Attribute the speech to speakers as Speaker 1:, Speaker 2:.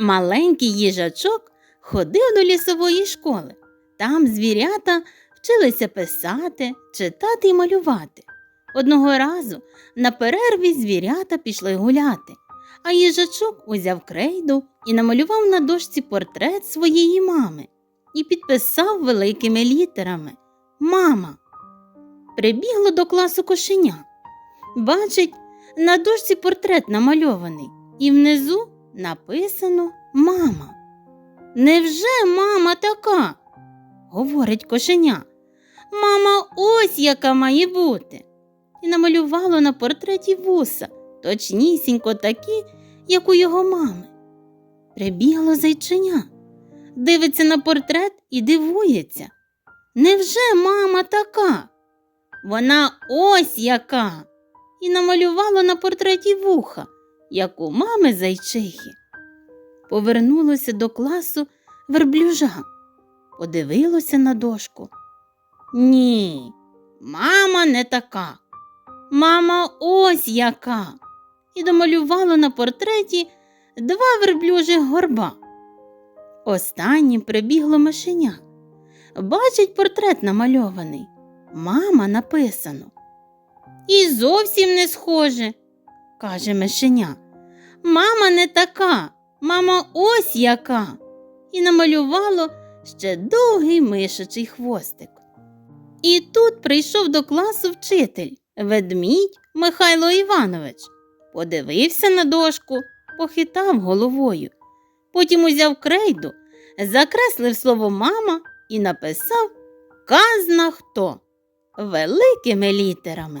Speaker 1: Маленький їжачок ходив до лісової школи. Там звірята вчилися писати, читати і малювати. Одного разу на перерві звірята пішли гуляти, а їжачок узяв крейду і намалював на дошці портрет своєї мами і підписав великими літерами Мама. Прибігло до класу кошеня. Бачить, на дошці портрет намальований, і внизу написано Мама. Невже мама така? говорить кошеня. Мама ось яка має бути. І намалювало на портреті вуса, точнісінько такі, як у його мами. Прибігло зайчиня, дивиться на портрет і дивується. Невже мама така? Вона ось яка. І намалювало на портреті вуха, як у мами зайчихи. Повернулося до класу верблюжа, подивилося на дошку. Ні, мама не така. Мама ось яка. І домалювало на портреті два верблюжих горба. Останнім прибігло мишеня. Бачить портрет намальований. Мама написано. І зовсім не схоже, каже мишеня. Мама не така, мама ось яка. І намалювало ще довгий мишачий хвостик. І тут прийшов до класу вчитель, ведмідь Михайло Іванович. Подивився на дошку, похитав головою. Потім узяв крейду, закреслив слово мама і написав Казна хто великими літерами.